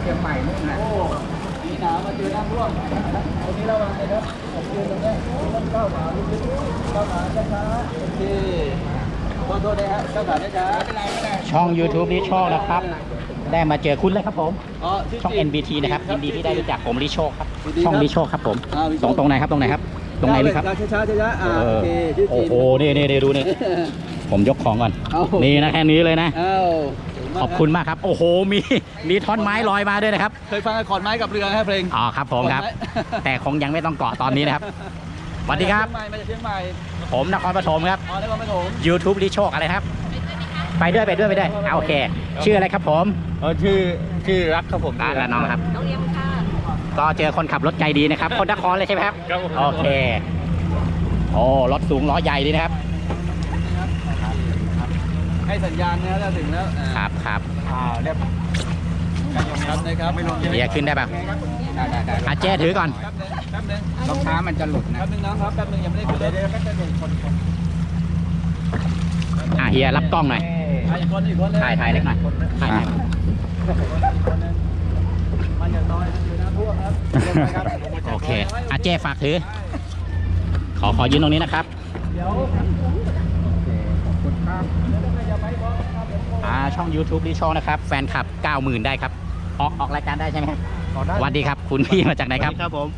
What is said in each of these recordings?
เชียงใหม่นู่นนะโอ้ดีหนาวมาเจอน้ำท่วมวันนี้ระวังเลยครับผมยืนตรงนี้ต้องก้าวขาลุกๆก้าวขาช้าๆโอเคขอโทษนะฮะก้าวขาช้าๆไม่เป็นไรไม่เป็นไรช่อง YouTube ลิโชคนะครับ ได้มาเจอคุณเลยครับผม อ๋อชื่ช่องจริ NBT นะครับยินดีที่ได้รู้จักผมลิโชคครับยินดีครับช่องลิโชคครับผมอ่าลิโชตรคงตรงไหนครับตรงไหนครับ ตรงไหนลึกครับก้าวช้าๆช้าๆอ่าเอโออเคชื่อจโอ้ริงโห นี่นี่นี่ดูนี่ ผมยกของก่อนเอานี่นะแค่นี้เลยนะ อ้าว ขอบคุณมากครับ โอ้โห มีมีท่อนไม้ลอยมาด้วยนะครับ เคยฟังขอนไม้กับเรือไหมเพลง อ๋อครับผมครับขอนไม้แต่คงยังไม่ต้องเกาะตอนนี้นะครับสวัสดีครับ มาจากเชียงใหม่ ผมนครปฐมครับมาจากเชียงใหม่อ๋อได้มาไม่ถม YouTube ลิโชคอะไรครับ ไปด้วยไปด้วยไปด้วยเอาโอเค ชื่ออะไรครับผมเออชื่อชื่อรักครับผมอ่าแล้วน้องครับก็เจอคนขับรถใจดีนะครับ คนนครเลยใช่ไหมครับครับผมโอเค โอ้ รถสูงล้อใหญ่ดีนะครับ ให้สัญญาณนะถ้าถึงแล้วอ่าครับครับอ่าเรียบครับนะครับไม่ลงเฮียขึ้นได้ป่ะได้ได้ได้อาเจ้ถือก่อน แป๊บนึงแป๊บนึงรองเท้ามันจะหลุดนะแป๊บนึงน้องครับแป๊บนึงยังไม่ได้ขึ้นเลยเดี๋ยวก็จะเด็นคนคนอะเฮียรับกล้องหน่อยถ่ายอีกคนอีกคนเลยถ่ายถ่ายเล็กหน่อยถ่ายถ่ายมันอย่างน้อยคือน้ำท่วมครับโอเคอาเจ้ฝากถือ ขอขอยืนตรงนี้นะครับ เดี๋ยวข อบคุณครับอ่าช่อง YouTube ลิโชคนะครับ แฟนคลับ 90,000 ได้ครับ ออกออกรายการได้ใช่ไหมครับสวัสดีครับ คุณพี่มาจากไหนครับครับผม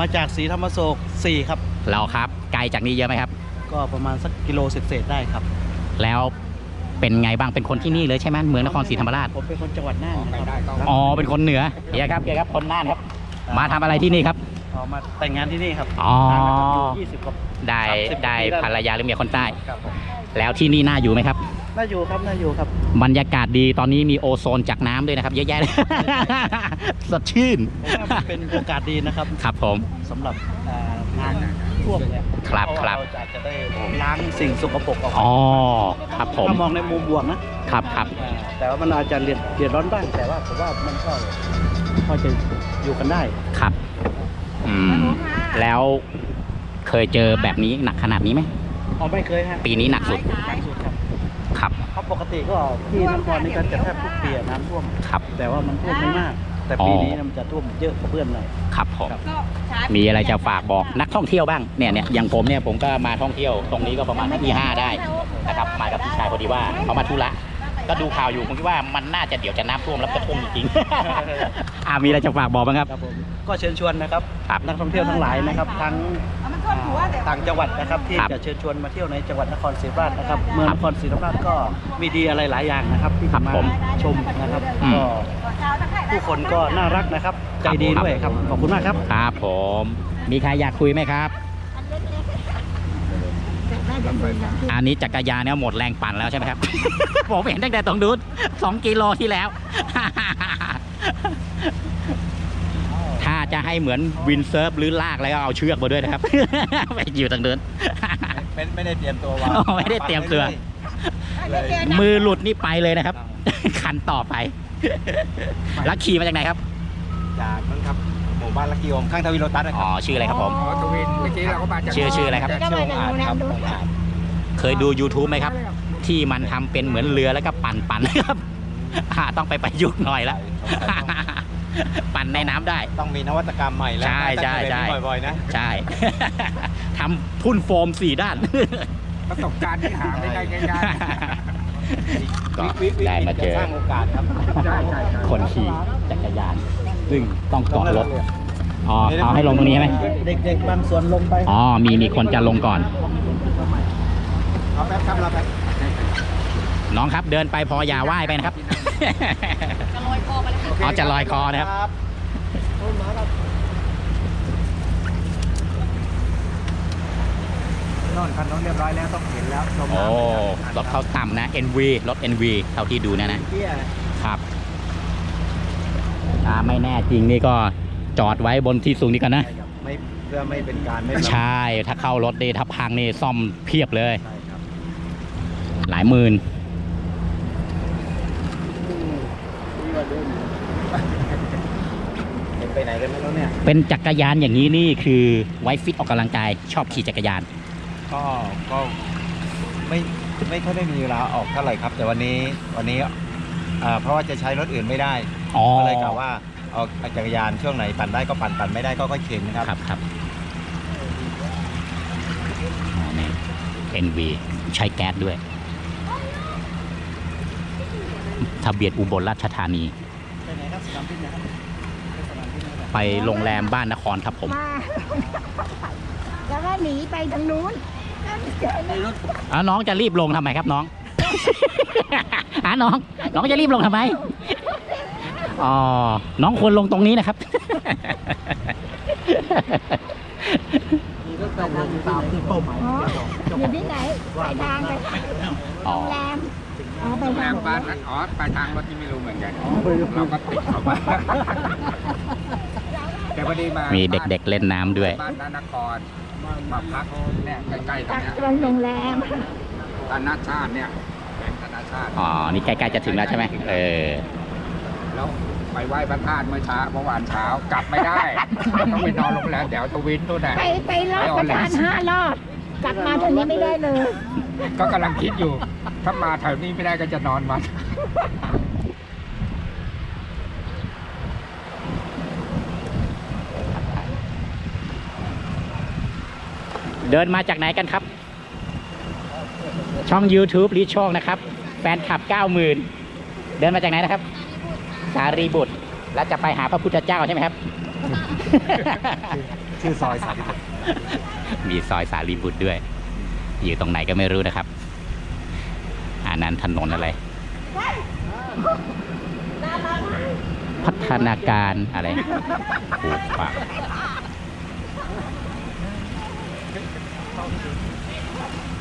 มาจากศรีธรรมโศก4ครับ เราครับ ไกลจากนี้เยอะไหมครับ ก็ประมาณสักกิโลเศษๆได้ครับแล้วเป็นไงบ้างเป็นคนที่นี่เลยใช่ไหมเมืองนครศรีธรรมราชผมเป็นคนจังหวัดน่านไปนะคได้รับก็อ๋อเป็นคนเหนือเฮียครับเฮียครับคนน่านครับ มาทำอะไรที่นี่ครับออกมาแต่งงานที่นี่ครับอ๋อนานแล้วครับอยู่20กว่าได้30ได้ปีแล้วภรรยาหรือเมียคนใต้ ครับผม แล้วที่นี่น่าอยู่ไหมครับ น่าอยู่ครับ น่าอยู่ครับ บรรยากาศดีตอนนี้มีโอโซนจากน้ำด้วยนะครับ เยอะแยะเลยสดชื่น ผมว่ามันเป็นโอกาสดีนะครับครับผม สำหรับอ่างานท่วมเนี่ยครับเพาะครับ เราจะจะได้ล้างสิ่งสกปรกออกอ๋อครับผมถ้ามองในมุมบวกนะครับครับอ่าแต่ว่ามันอาจจะเดือดเดือดร้อนบ้าง แต่ว่าผมว่ามันก็พอจะอยู่กันได้ ครับ อืม แล้วเคยเจอแบบนี้หนักขนาดนี้ไหม อ๋อไม่เคยฮะปีนี้หนักสุดหนักสุดครับครับเพราะปกติก็ที่นครนี่ก็จะแทบทุกปีอะน้ำท่วม ครับ แต่ว่ามันท่วมไม่มาก แต่ปีนี้มันจะท่วมเยอะกว่าเพื่อนหน่อย ครับผมครับมีอะไรจะฝากบอกนักท่องเที่ยวบ้างเนี่ยเนี่ยอย่างผมเนี่ยผมก็มาท่องเที่ยวตรงนี้ก็ประมาณที่ห้าได้นะครับมากับพี่ชายพอดีว่าเขามาธุระก็ดูข่าวอยู่ผมคิดว่ามันน่าจะเดี๋ยวจะน้ำท่วมแล้วจะท่วมจริงๆ อ่ามีอะไรจะฝากบอกบ้างครับ ครับผมก็เชิญชวนนะครับครับนักท่องเที่ยวทั้งหลายนะครับ ทั้งอ่า ต่างจังหวัดนะครับที่ครับจะเชิญชวนมาเที่ยวในจังหวัดนครศรีธรรมราชนะครับเมืองครันบครศรีธรรมราชก็มีดีอะไรหลายอย่างนะครับที่ครัจะบมาผมชมนะครับอืมก็ผู้คนก็น่ารักนะครับใจดีครับด้วยครับขอบคุณมากครับครับผมมีใครอยากคุยไหมครับ อันนี้จักรยานเนี่ยหมดแรงปั่นแล้วใช่ไหมครับ ผมเห็นตั้งแต่ตรงนู้นสองกิโลที่แล้วถ้า จะให้เหมือนวินเซิร์ฟหรือลากแล้วก็เอาเชือกมาด้วยนะครับ ไปอยู่ตรงนู้นไม่ไม่ได้เตรียมตัวว่าอ๋อไม่ได้เตรียมตัว มือหลุดนี่ไปเลยนะครับ คันต่อไป แล้วขี่มาจากไหนครับ จากนั่นครับหมู่บ้านละกิโอมข้างทวีโรตัสนะคอ๋รัอชื่ออะไรครับผมอ๋อทวินเมื่อกี้เราก็มาจากชื่อชื่ออะไรครับชื่อองค์อาจครับองค์อาจเคยดู YouTube ไหมครับ ที่มันทำเป็นเหมือนเรือแล้วก็ปั่นปั่นครับอ่าต้องไปประยุกต์หน่อยแล้ว ปั่นในน้ำได้ ต้องมีนวัตกรรมใหม่แล้วใช่ใช่ใช่น่าจะเคยเห็นบ่อยๆนะ ใช่ ทำทุ่นโฟมสี่ด้าน ประสบการณ์ที่หาไม่ได้ง่ายก็ๆวิวิได้มาเจอ จะสร้างโอกาสครับใช่ใช่ใช่คนขี่จักรยาน ซึ่งต้องเกาะรถอ๋อเอาให้ลงตรงนี้ใช่ไหมเด็กๆบางส่วนลงไปอ๋อมีมีคนจะลงก่อน เอาแป๊บครับเราแป๊บ น้องครับเดินไปพออย่าว่ายไปนะครับอ๋อจะลอยคอนะครับโน่นคันโน้นเรียบร้อยแล้วต้องเห็นแล้วลงโอ้น้ำไปแล้วรถเขาต่ำนะ NV รถ NV เท่าที่ดูนะนะเตี้ยครับถ้าไม่แน่จริงนี่ก็จอดไว้บนที่สูงนี้กันนะ ไม่เพื่อไม่เป็นการไม่ใช่ ถ้าเข้ารถนี่ถ้าพังนี่ซ่อมเพียบเลย ใช่ครับ หลายหมื่น เห็ นไปไหนกันไม่รู้เนี่ย เป็นจักรยานอย่างนี้นี่คือไว้ฟิตออกกำลังกาย ชอบขี่จักรยาน ก็ก็ไม่ไม่ค่อยได้มีเวลาออกเท่าไหร่ครับ แต่วันนี้วันนี้เอ่อเพราะว่าจะใช้รถอื่นไม่ได้อ๋อก็เลยกล่าวว่าเอาจักรยานช่วงไหนปั่นได้ก็ปั่นปั่นไม่ได้ก็ค่อยเข็นนะครับครับครับอ๋อนี่ NV ใช้แก๊สด้วยทะเบียนอุบลราชธานีไปไหนครับสนามบินนะครับ ไปโรงแรมบ้านนครครับผม มา แล้วก็หนีไปทางนู้นในรถอะน้องจะรีบลงทำไมครับน้อง อะน้อง น้องจะรีบลงทำไม อ๋อ น้องควรลงตรงนี้นะครับมีรถไปทางตามที่เป้าหมายอ๋ออยู่ที่ไหนไปทางไปโรงแรมอ๋อไปแรทางมบ้านนั้นอ๋อไปทางรถที่ไม่รู้เหมือนกันอ๋อไปรถเราก็ติดเขาไป แต่พอดีมามีมีเด็กๆเล่นน้ำด้วย บ้านนนครมาพักเนี่ยใกล้ๆตรงจากเนี้ยตรงโรงแรม ธนาชาติเนี่ยเป็นธนาชาติอ๋อ นี่ใกล้ๆจะถึงแล้วใช่ไหมเออ แล้วไปไหว้พระธาตุเมื่อเช้าเมื่อวานเช้ากลับไม่ได้ ต้องไปนอนโรงแรมแถวตะวินนู่นน่ะ ไปไปรอบประทานห้ารอบ กลับมาทางนี้ไม่ได้เลย ก็กำลังคิดอยู่ ถ้ามาแถวนี้ไม่ได้ก็จะนอนมัน เดินมาจากไหนกันครับ ช่อง YouTube รีช่องนะครับ แฟนคลับ 90,000 เดินมาจากไหนนะครับ สารีบุตร แล้วจะไปหาพระพุทธเจ้าใช่ไหมครับ ชื่อซอยสาธิตมีซอยสารีบุตรด้วย อยู่ตรงไหนก็ไม่รู้นะครับ อันนั้นถนนอะไร พัฒนาการอะไรปลูกฝัง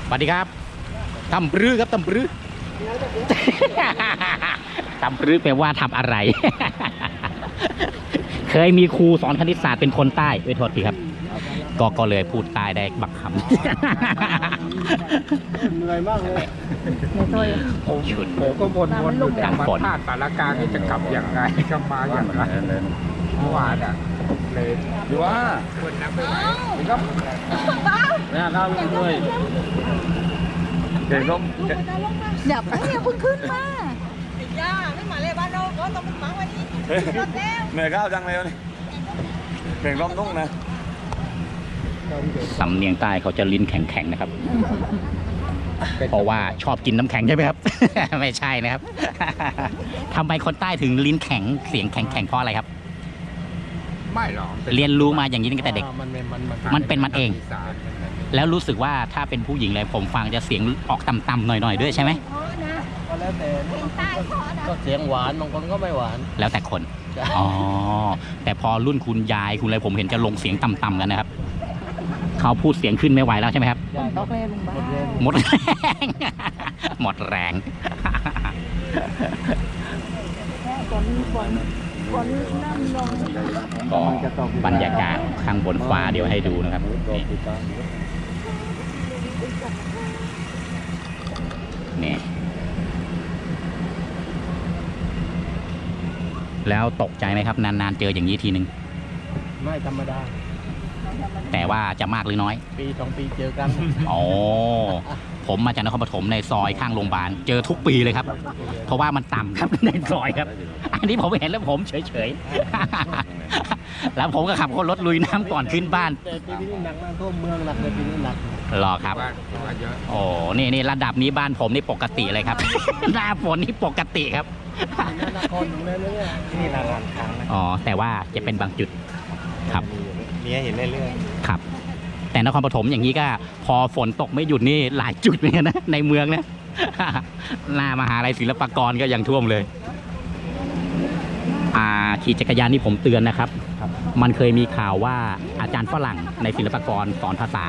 สวัสดีครับตำปรือครับตำปรือตำปรือแปลว่าทำอะไร เคยมีครูสอนคณิตศาสตร์เป็นคนใต้ไปโทษทีครับ ก็ก็เลยพูดใต้ได้บักคำเหนื่อยมากเลยชุดผมก็วนวนอยู่กแต่ลางวัดฝนธาตุสารกลางนี่จะกลับอย่างไรก็มาอย่างไรเมื่อวานอะ เลยดูว่าคนนับไม่ไหวก็เนี่ยข้าวด้วยเก่งร่มเดี๋ยวเดี๋ยวคุณขึ้นมาเหนื่อยก้าวจังเลยวันนี้เก่งร่มนุ่งนะสำเนียงใต้เขาจะลิ้นแข็งๆนะครับ เพราะว่าชอบกินน้ำแข็งใช่ไหมครับ ไม่ใช่นะครับทำไมคนใต้ถึงลิ้นแข็งเสียงแข็งๆเพราะอะไรครับ ไม่หรอกเรียนรู้มาอย่างนี้ตั้งแต่เด็กมันเป็นมันมันเป็นมันเอง สารแล้วรู้สึกว่าถ้าเป็นผู้หญิงเลยผมฟังจะเสียงออกต่ำๆหน่อยๆด้วยใช่ไหมเพราะนะก็แล้วแต่เป็นใต้เพราะนะก็เสียงหวานบางคนก็ไม่หวานแล้วแต่คนอ๋อแต่พอรุ่นคุณยายคุณอะไรผมเห็นจะลงเสียงต่ำๆกันนะครับเขาพูดเสียงขึ้นไม่ไหวแล้วใช่ไหมครับต้องเล่นบ้าหมดแรง หมดแรงฝนฝนฝนเริ่มลง ก็บรรยากาศข้างบนฟ้าเดี๋ยวให้ดูนะครับนี่นี่แล้วตกใจไหมครับ นานๆเจออย่างนี้ทีนึง ไม่ธรรมดา แต่ว่าจะมากหรือน้อย ปีสองปีเจอกันอ๋อผมมาจากนครปฐมในซอยข้างโรงพยาบาลเจอทุกปีเลยครับ เพราะว่ามันต่ำครับในซอยครับ อันนี้ผมเห็นแล้วผมเฉยๆแล้วผมก็ขับรถลุยน้ำก่อนขึ้นบ้านแต่ปีนี้หนักน้ำท่วมเมืองหนักเลยปีนี้หนักรอครับว่าว่าเยอะโอ้นี่นี่ระดับนี้บ้านผมนี่ปกติเลยครับ หน้าฝนนี่ปกติครับนครถึงเลยเนี่ยนี่นานๆครั้งนะอ๋อแต่ว่าจะเป็นบางจุดครับ มี ให้เห็นเรื่อยครับ แต่นครปฐมอย่างนี้ก็ พอฝนตกไม่หยุดนี่หลายจุดเหมือนกันนะในเมืองนะ หน้ามหาลัยศิลปากรก็ยังท่วมเลย อ่าขี่จักรยานนี่ผมเตือนนะครับ มันเคยมีข่าวว่าอาจารย์ฝรั่งในศิลปากรสอนภาษา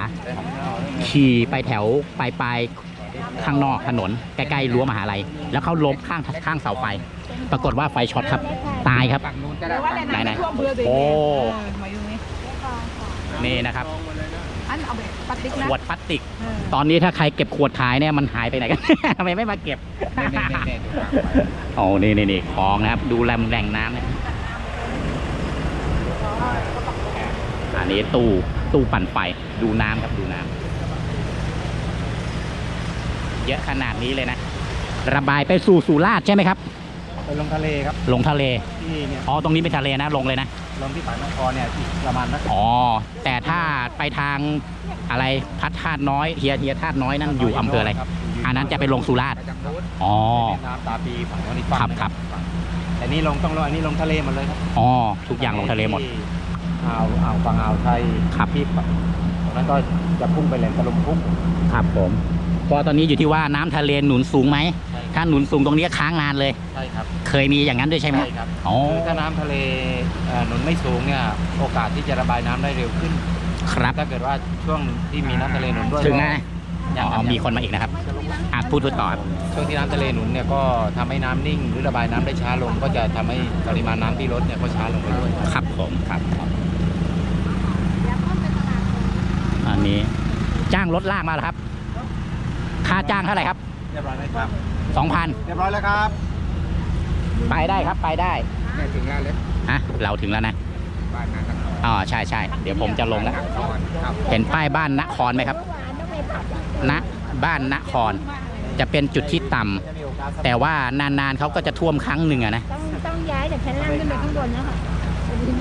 ขี่ไปแถวปลายปลายๆข้างนอกถนนใกล้ๆรั้วมหาลัย แล้วเขาล้มข้างข้างเสาไฟ ปรากฏว่าไฟช็อตครับ ตายครับฝั่งนู้นก็ได้ฝั่งไหนนี้ไหนโอ้ นี่นะครับ อันเอาแบบปฏิกนะขวดพลาสติกตอนนี้ถ้าใครเก็บขวดขายเนี่ยมันหายไปไหนกัน ทำไมไม่มาเก็บเนี่ยเนี่ยเนี่ยดูฝั่งไปโอ้นี่นี่นี่คลองนะครับ ดูแหล่งแหล่งน้ำนะอันนี้ตู้ตู้ปั่นไฟดูน้ำครับดูน้ำเยอะขนาดนี้เลยนะ ระบายไปสู่สุราษฎร์ใช่ไหมครับ ไไปลงทะเลครับลงทะเล ที่เนี่ยอ๋อ ตรงนี้เป็นทะเลนะ ลงเลยนะ ลงที่ปากนครเนี่ยอีกประมาณนักอ๋อ แต่ถ้าไปทางอะไรพัดธาตุน้อยเฮียเฮียธาตุน้อยนั่นอยู่อำเภออะไร อันนั้นจะไปลงสุราษฎร์ไปจากนู้นอ๋อ แม่น้ำตาปีฝั่งโน้นอีกฝั่งครับหนึ่งครับแต่นี่ลงต้องลงอันนี้ลงทะเลหมดเลยครับอ๋อ ทุกอย่างลงทะเลหมดที่อ่าวอ่าวฝั่งอ่าวไทยครับ ที่ฝั่งตรงนั้นก็จะพุ่งไปแหลมตะลุมพุกครับผม ก็ตอนนี้อยู่ที่ว่าน้ำทะเลหนุนสูงไหม ใช่ ถ้าหนุนสูงตรงนี้ค้างนานเลย ใช่ครับเคยมีอย่างนั้นด้วยใช่ไหม ใช่ครับอ๋อ คือถ้าน้ำทะเลเอ่อหนุนไม่สูงเนี่ยโอกาสที่จะระบายน้ำได้เร็วขึ้น ครับ ถ้าเกิดว่าช่วงที่มีน้ำทะเลหนุนด้วยถึงนะยังอ๋อมีคนมาอีกนะครับอะพูดพูดต่อ ช่วงที่น้ำทะเลหนุนเนี่ยก็ทำให้น้ำนิ่ง หรือระบายน้ำได้ช้าลง ก็จะทำให้ปริมาณน้ำที่ลดเนี่ยก็ช้าลงไปด้วยครับผมครับอันนี้จ้างรถลากมาแล้วครับ ค่าจ้างเท่าไหร่ครับ เรียบร้อยไหมครับ สองพันเรียบร้อยแล้วครับ ไปได้ครับไปได้เนี่ยถึงแล้วเลยฮะเราถึงแล้วนะ บ้านนานครอ๋อใช่ใช่เดี๋ยวผมจะลงแล้วนครครับเห็นป้ายบ้านนครไหมครับณบ้านนคร จะเป็นจุดที่ต่ำแต่ว่านานๆเขาก็จะท่วมครั้งหนึ่งอะนะ ต้องต้องย้ายจากชั้นล่างขึ้นไปข้างบนแล้วค่ะ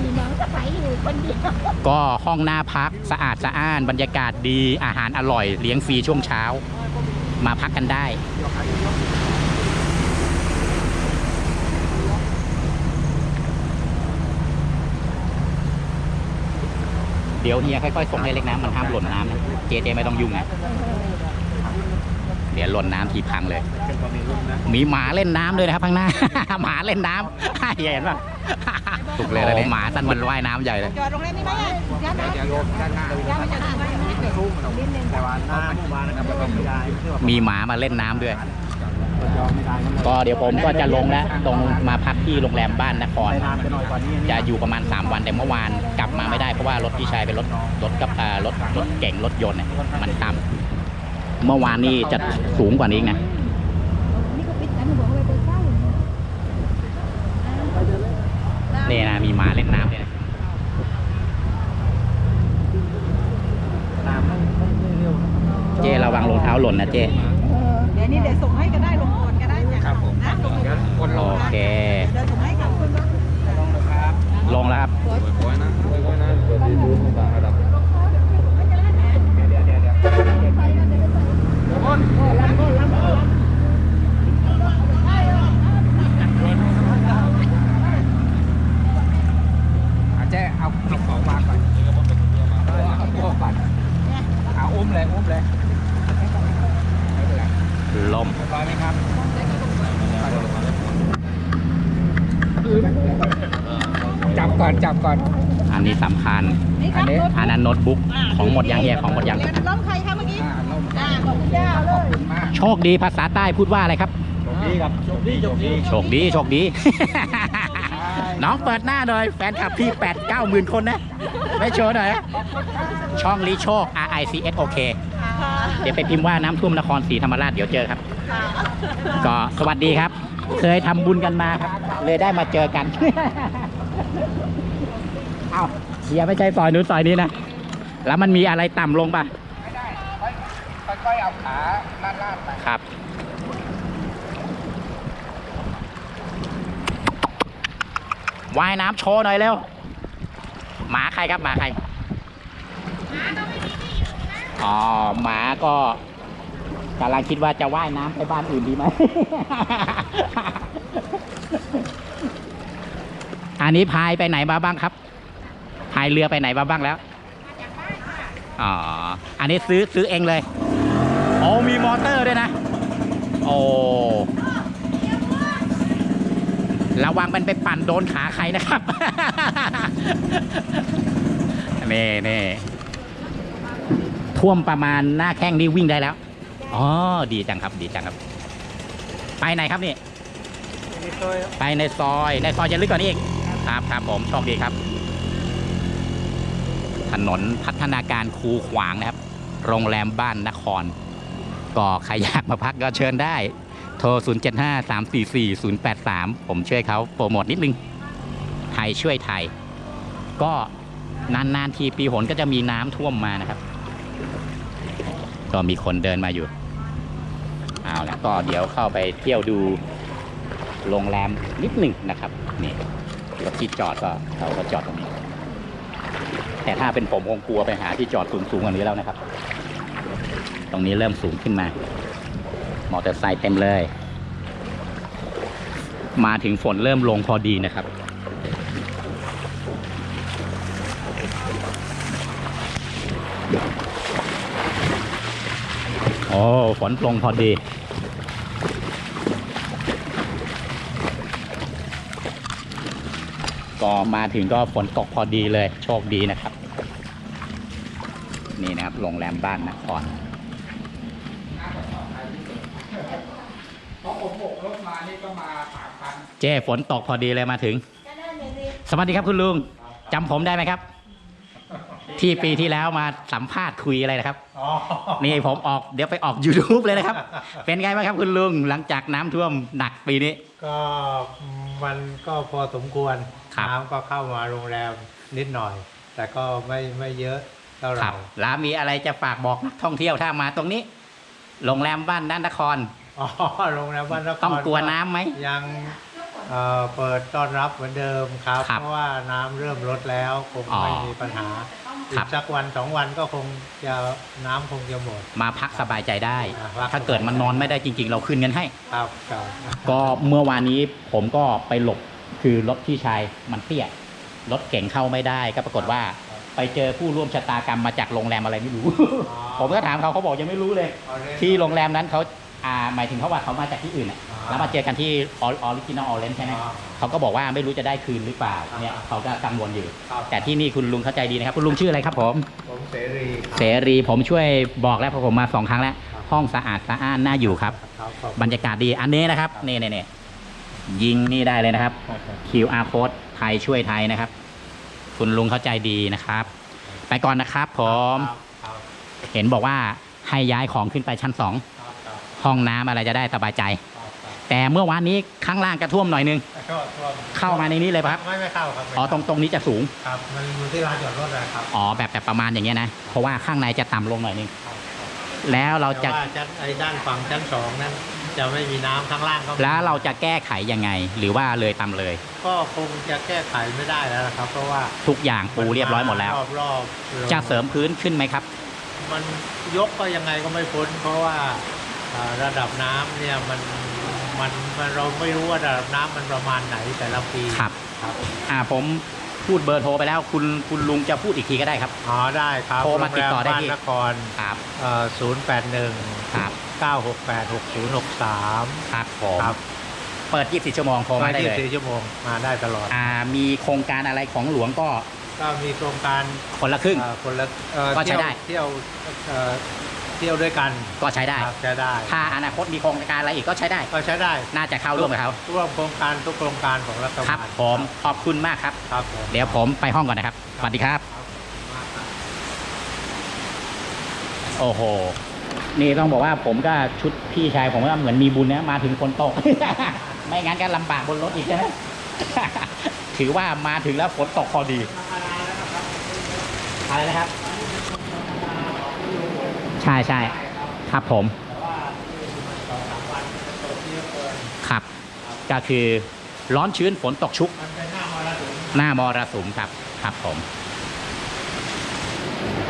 มีน้องสะใภ้อยู่คนเดียวก็ห้องหน้าพักสะอาดสะอ้านบรรยากาศดีอาหารอร่อยเลี้ยงฟรีช่วงเช้า มาพักกันได้ เดี๋ยวเฮียค่อยๆส่งให้เล็กน้ำมันห้ามหล่นน้ำนะเจเจไม่ต้องยุ่งนะเดี๋ยวหล่นน้ำทีพังเลย มีหมาเล่นน้ำด้วยนะครับข้างหน้า หมาเล่นน้ำเห็นป่ะถูกเลยนะหมาสั้นมันว่ายน้ำใหญ่เลยจอดตรงนี้ไม่ได้ย้ายมาเดี๋ยวโยมด้านหน้าย้ายมาจากไหนนิดนึงนิดนึงแต่ว่าน้ำเมื่อวานนะครับก็ไม่ได้ไม่ใช่ว่ามีหมามาเล่นน้ำด้วย ก็เดี๋ยวผมก็จะลงแล้วตรงมาพักที่โรงแรมบ้านนครไปนานไปหน่อยกว่านี้จะอยู่ประมาณ 3 วันแต่เมื่อวานกลับมาไม่ได้เพราะว่ารถพี่ชายเป็นรถรถกับอ่ารถรถเก่งรถยนต์เนี่ยมันต่ำเมื่อวานนี่จะสูงกว่านี้อีกนะนี่ก็ปิดกันหัวไปไปใกล้นี่นะมีหมาเล่นน้ำด้วยนะน้ำไม่ไม่ไม่เร็วนะเจ้ระวังรองเท้าหล่นนะเจ้เดี๋ยวนี้เดี๋ยวส่งให้ก็ได้ลงก่อนก็ได้ คนลโอเคเดี๋ยวส่งให้กับคุณบ้างลงแล้วครับอ้ยนะโอ้ยนะเปิดดีดูต่างระดับอาเจ๊เอาเอาของวางก่อนเอาพวกก่อนเอาอุ้มเลยอุ้มเลยไม่เป็นไรลม เรียบร้อยไหมครับ จับก่อนจับก่อน อันนี้สำคัญ นี่ครับรถอันนั้นโน้ตบุ๊กของหมดยังเฮียของหมดยังเดี๋ยวล้มใครคะเมื่อกี้ อ่าล่มอ่าขอบคุณเจ้าเลขอบย คุณมากโชคดีภาษาใต้พูดว่าอะไรครับ โชคดีครับโชคดีโชคดีโชคดีโชคดี น้องเปิดหน้าหน่อยแฟนคลับพี่แปดเก้าหมื่นคนนะ ไม่โชว์หน่อยนะช่องลีโชค R I C S O K เดี๋ยวไปพิมพ์ว่าน้ำท่วมนครศรีธรรมราชเดี๋ยวเจอครับ ก็สวัสดีครับ เคยทำบุญกันมาครับ เลยได้มาเจอกัน เอาเฮียไม่ใช่ซอยนู้นซอยนี้นะ แล้วมันมีอะไรต่ำลงป่ะ ไม่ได้ ค่อยค่อยๆเอาขาลาดลาดๆไป ครับ ว่ายน้ำโชว์หน่อยเร็ว หมาใครครับหมาใคร อ๋อ หมาก็ กำลังคิดว่าจะว่ายน้ำไปบ้านอื่นดีไหม อันนี้พายไปไหนมาบ้างครับ พายเรือไปไหนมาบ้างแล้ว อ๋อ อันนี้ซื้อซื้อเองเลย โอ้มีมอเตอร์ด้วยนะ โอ้ ระวังมันไปปั่นโดนขาใครนะครับ นี่นี่ท่วมประมาณหน้าแข้งนี่วิ่งได้แล้ว อ๋อ ดีจังครับ ดีจังครับ ไปไหนครับนี่ไปในซอย ในซอยจะลึกกว่านี้อีก ครับครับผม โชคดีครับ ถนนพัฒนาการคูขวางนะครับ โรงแรมบ้านนคร ก็ใครอยากมาพักก็เชิญได้ โทร 0 7 5 3 4 4 0 8 3 ผมช่วยเขาโปรโมทนิดนึง ไทยช่วยไทย ก็นานๆทีปีหนก็จะมีน้ำท่วมมานะครับ ก็มีคนเดินมาอยู่ อาละก็เดี๋ยวเข้าไปเที่ยวดูโรงแรมนิดหนึ่งนะครับนี่รถที่จอดก็เขาก็จอดตรงนี้ แต่ถ้าเป็นผมคงกลัวไปหาที่จอดสูงๆกว่านี้แล้วนะครับ ตรงนี้เริ่มสูงขึ้นมามอเตอร์ไซค์เต็มเลย มาถึงฝนเริ่มลงพอดีนะครับโอ้ฝนลงพอดี ก็มาถึงก็ฝนตกพอดีเลย โชคดีนะครับ นี่นะครับโรงแรมบ้านนครเพราะผมบกรถมานี่ก็มาสามพันเจ้ฝนตกพอดีเลยมาถึง สวัสดีครับคุณลุงจำผมได้ไหมครับ ที่ปีที่แล้วมาสัมภาษณ์คุยอะไรนะครับอ๋อนี่ผมออกเดี๋ยวไปออก YouTube เลยนะครับ เป็นไงบ้างครับคุณลุงหลังจากน้ำท่วมหนักปีนี้ ก็ มันก็พอสมควรครับ น้ำก็เข้ามาโรงแรมนิดหน่อย แต่ก็ไม่ไม่เยอะเท่าไหคร่รับ แล้วมีอะไรจะฝากบอกนักท่องเที่ยวถ้ามาตรงนี้โรงแรมบ้านด้านนคร อ๋อโรงแรมบ้านนครต้องกลัวน้ำไหม ยังเอ่อเปิดต้อนรับเหมือนเดิมครับ ครับเพราะว่าน้ำเริ่มลดแล้วคงอ๋อ ไม่มีปัญหา อีครักบสักวันสองวันก็คงจะน้ำคงจะหมด มาพักสบายใจได้อ่าพักถ้าเกิดมันนอนไม่ได้จริง ๆ เราคืนเงินให้ครับครับก็เมื่อวานนี้ผมก็ไปหลบคือรถพี่ชายมันเตี้ยรถเก่งเข้าไม่ได้ก็ปรากฏว่า ไปเจอผู้ร่วมชะตากรรมมาจากโรงแรมอะไรไม่รู้ ผมก็ถามเขาเขาบอกยังไม่รู้เลย ที่โรงแรมนั้นเขาอ่าหมายถึงเขาว่าเขามาจากที่อื่นน่ะอ่า แล้วมาเจอกันที่ออริจินอลออเรนใช่ไหมอ่าเขาก็บอกว่าไม่รู้จะได้คืนหรือเปล่าเนี่ยเขาก็กังวลอยู่ครับแต่ที่นี่คุณลุงเข้าใจดีนะครับ คุณลุงชื่ออะไรครับผม ผมเสรีครับเสรีผมช่วยบอกแล้วเพราะผมมาสองครั้งแล้วครับห้องสะอาดสะอ้านน่าอยู่ครับครับขอบบรรยากาศดีอันนี้นะครับนี่นี่นี่ยิงนี่ได้เลยนะครับ QR code ไทยช่วยไทยนะครับ คุณลุงเข้าใจดีนะครับ ไปก่อนนะครับผมครับเห็นบอกว่าให้ย้ายของขึ้นไปชั้นสองครับครับห้องน้ำอะไรจะได้สบายใจครับครับ แต่เมื่อวานนี้ข้างล่างกระท่วมหน่อยนึงแล้วก็ท่วมเข้ามาในนี้เลยปะครับไม่ไม่เข้าครับไม่อ๋อเข้าตรงตรงนี้จะสูงครับมันอยู่ที่ลานจอดรถนะครับอ๋อแบบแบบประมาณอย่างเงี้ยนะเพราะว่าข้างในจะต่ำลงหน่อยนึงครับแล้วเราแต่จะว่าชั้นไอ้ด้านฝั่งชั้นสองนั้นจะไม่มีน้ำข้างล่างก็ไม่มีแล้วเราจะแก้ไขยังไง หรือว่าเลยต่ำเลย ก็คงจะแก้ไขไม่ได้แล้วนะครับ เพราะว่าทุกอย่างปูเรียบร้อยหมดแล้วรอบรอบๆจะเสริมพื้นขึ้นไหมครับ มันยกก็ยังไงก็ไม่พ้น เพราะว่าอ่าระดับน้ำเนี่ยมัน มันมันเราไม่รู้ว่าระดับน้ำมันประมาณไหนแต่ละปีครับ ครับอ่าผมพูดเบอร์โทรไปแล้วคุณคุณลุงจะพูดอีกทีก็ได้ครับ อ๋อได้ครับโทรมาติดต่อได้โรงแรมที่บ้านนครครับศูนย์แปดหนึ่งครับ เก้าหกแปดหกศูนย์หกสามครับผมครับเปิด 24 ชั่วโมงโทรมาได้ยี่เลยสิบสี่ชั่วโมงมาได้ตลอด อ่ามีโครงการอะไรของหลวงก็ก็มีโครงการคนละครึ่ง เอ่อคนละเอ่อก็ใช้ได้ เที่ยวเอ่อ เที่ยวด้วยกันก็ใช้ได้ ครับใช้ได้ถ้าอนาคตมีโครงการอะไรอีกก็ใช้ได้ ก็ใช้ได้น่าจะเข้าร่วมกับเขาร่วมโครงการทุกโครงการของรัฐครับบาลผมขอบคุณมากครับ ครับผม เดี๋ยวผมไปห้องก่อนนะครับสวัสดีครับ โอ้โห นี่ต้องบอกว่าผมก็ชุดพี่ชายผมก็เหมือนมีบุญนะมาถึงฝนตก ไม่งั้นก็ลำบากบนรถอีกใช่ไหมถือว่ามาถึงแล้วฝนตกพอดี อะไรนะครับ ใช่ใช่ครับผมครับก็คือร้อนชื้นฝนตกชุกหน้ามรสุมหน้ามรสุมครับ ครับผม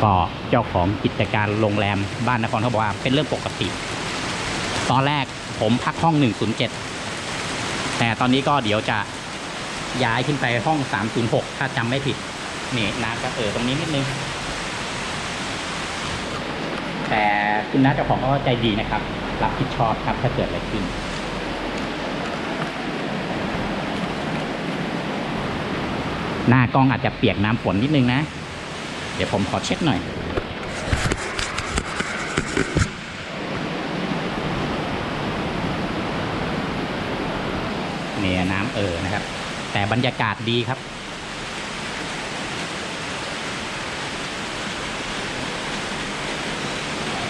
ก็เจ้าของกิจการโรงแรมบ้านนครเขาบอกว่าเป็นเรื่องปกติ ตอนแรกผมพักห้อง 107 แต่ตอนนี้ก็เดี๋ยวจะย้ายขึ้นไปห้อง 306 ถ้าจำไม่ผิด นี่น้ำก็เออตรงนี้นิดนึง แต่คุณน้าเจ้าของก็ใจดีนะครับ รับผิดชอบครับถ้าเกิดอะไรขึ้น หน้ากล้องอาจจะเปียกน้ำฝนนิดนึงนะ เดี๋ยวผมขอเช็ดหน่อยเนี่ยน้ำเออนะครับ แต่บรรยากาศดีครับ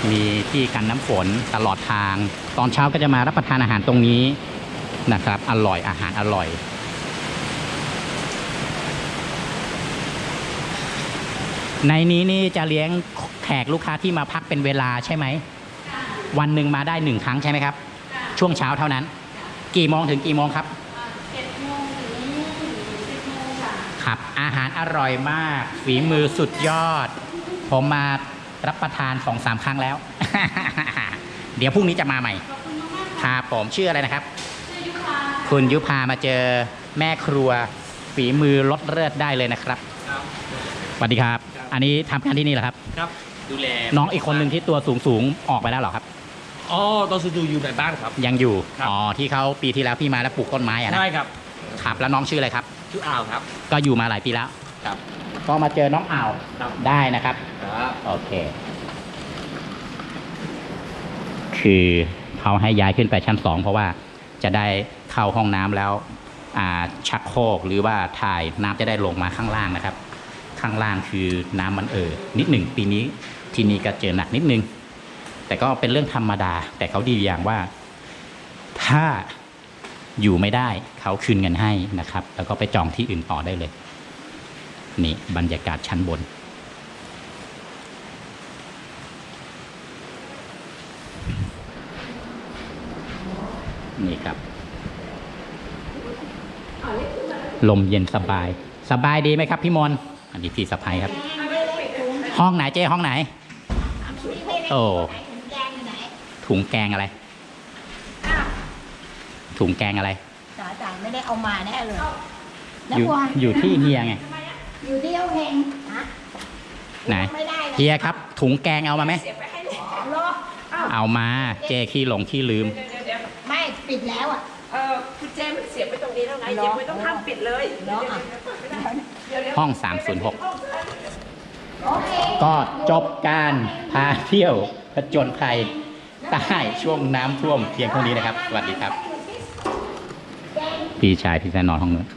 มีที่กันน้ำฝนตลอดทาง ตอนเช้าก็จะมารับประทานอาหารตรงนี้นะครับ อร่อยอาหารอร่อย ในนี้นี่จะเลี้ยงแขกลูกค้าที่มาพักเป็นเวลาใช่ไหม วันหนึ่งมาได้หนึ่งครั้งใช่ไหมครับ ช่วงเช้าเท่านั้น กี่โมงถึงกี่โมงครับครับ อาหารอร่อยมาก ฝีมือสุดยอด ผมมา รับประทานสองสามครั้งแล้ว เดี๋ยวพรุ่งนี้จะมาใหม่ครับผมชื่ออะไรนะครับ คุณยุพามาเจอแม่ครัวฝีมือลดเลือดได้เลยนะครับสวัสดีครับ อันนี้ทำงานที่นี่เหรอครับ ครับ ดูแลน้องอีกคนหนึ่งที่ตัวสูงสูงๆออกไปแล้วเหรอครับ อ๋อตอนสุดูอยู่ในบ้านครับ ยังอยู่ ครับ อ๋อ ที่เขาปีที่แล้วพี่มาแล้วปลูกต้นไม้อะนะใช่ครับครับ แล้วน้องชื่ออะไรครับ ชื่ออ่าวครับ ก็อยู่มาหลายปีแล้ว ครับ ก็มาเจอน้องอ่าว ครับ ได้นะครับครับ โอเค คือเขาให้ย้ายขึ้นไปชั้นสองเพราะว่าจะได้เข้าห้องน้ำแล้วชักโครกหรือว่าถ่ายน้ำจะได้ลงมาข้างล่างนะครับ ข้างล่างคือน้ำมันเอ่อนิดหนึ่งปีนี้ที่นี่ก็เจอหนักนิดนึง แต่ก็เป็นเรื่องธรรมดา แต่เขาดีอย่างว่า ถ้าอยู่ไม่ได้เขาคืนเงินให้นะครับ แล้วก็ไปจองที่อื่นต่อได้เลย นี่บรรยากาศชั้นบน นี่ครับ ลมเย็นสบาย สบายดีไหมครับ พี่มนต์อันนี้พี่สะพายครับ ห้องไหนเจ้ห้องไหน โอ้แกงอยู่ไหนถุงแกงอะไรอ้าวถุงแกงอะไรจ๋าจ๋าไม่ได้เอามาแน่เลยแล้วอยู่บัวอยู่ที่เฮียไง อยู่ที่เอาเฮงฮะไหนไม่ได้เลยเฮียครับ ถุงแกงเอามาไหมรออ้าวเอามา เจขี้หลงขี้ลืมไม่ ปิดแล้วอะ เออคุณเจมันเสียบไปตรงนี้แล้วไงเดี๋ยวไม่ต้องห้ามปิดเลยรออะ ห้องโอเค306 ก็จบการพาเที่ยวผจญภัยใต้ช่วงน้ำท่วมเพียงเท่านี้นะครับ สวัสดีครับ พี่ชายพี่แซนนอนห้องนู้น